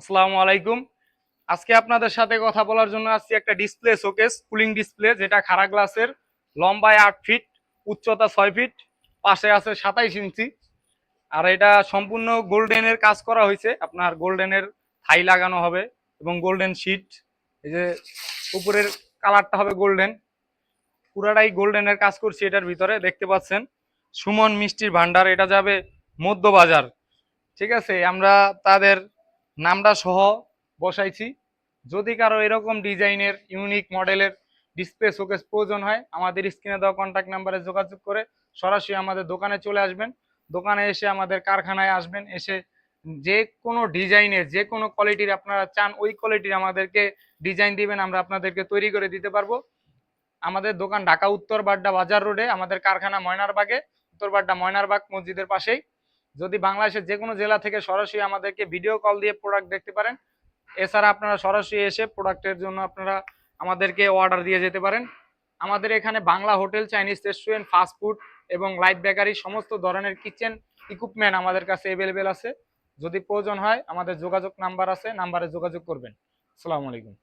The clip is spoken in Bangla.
আসসালামু আলাইকুম। আজকে আপনাদের সাথে কথা বলার জন্য আসছি একটা ডিসপ্লে শোকেস কুলিং ডিসপ্লে যেটা খাড়া গ্লাসের লম্বায় আট ফিট উচ্চতা ছয় ফিট পাশে আছে সাতাইশ ইঞ্চি। আর এটা সম্পূর্ণ গোল্ডেনের কাজ করা হয়েছে। আপনার গোল্ডেনের থাই লাগানো হবে এবং গোল্ডেন শিট এই যে উপরের কালারটা হবে গোল্ডেন পুরাটাই গোল্ডেনের কাজ করছি এটার ভিতরে, দেখতে পাচ্ছেন? সুমন মিষ্টির ভান্ডার এটা যাবে মধ্যবাজার ঠিক আছে, আমরা তাদের নামটা সহ বসাইছি। যদি কারও এরকম ডিজাইনের, ইউনিক মডেলের ডিসপ্লে শোকেস প্রয়োজন হয়, আমাদের স্ক্রিনে দেওয়া কন্ট্যাক্ট নাম্বারে যোগাযোগ করে সরাসরি আমাদের দোকানে চলে আসবেন। দোকানে এসে আমাদের কারখানায় আসবেন, এসে যে কোনো ডিজাইনের যে কোনো কোয়ালিটির আপনারা চান, ওই কোয়ালিটির আমাদেরকে ডিজাইন দিবেন, আমরা আপনাদেরকে তৈরি করে দিতে পারব। আমাদের দোকান ঢাকা উত্তর বাড্ডা বাজার রোডে, আমাদের কারখানা ময়নারবাগে, উত্তর বাড্ডা ময়নারবাগ মসজিদের পাশেই। যদি বাংলাদেশের যে কোনো জেলা থেকে সরাসরি আমাদেরকে ভিডিও কল দিয়ে প্রোডাক্ট দেখতে পারেন, এছাড়া আপনারা সরাসরি এসে প্রোডাক্টের জন্য আপনারা আমাদেরকে অর্ডার দিয়ে যেতে পারেন। আমাদের এখানে Bangla hotel Chinese restaurant fast food এবং লাইট বেকারি সমস্ত ধরনের কিচেন ইকুইপমেন্ট আমাদের কাছে অ্যাভেলেবেল আছে। যদি প্রয়োজন হয়, আমাদের যোগাযোগ নাম্বার আছে নাম্বারে যোগাযোগ করবেন। আসসালামু আলাইকুম।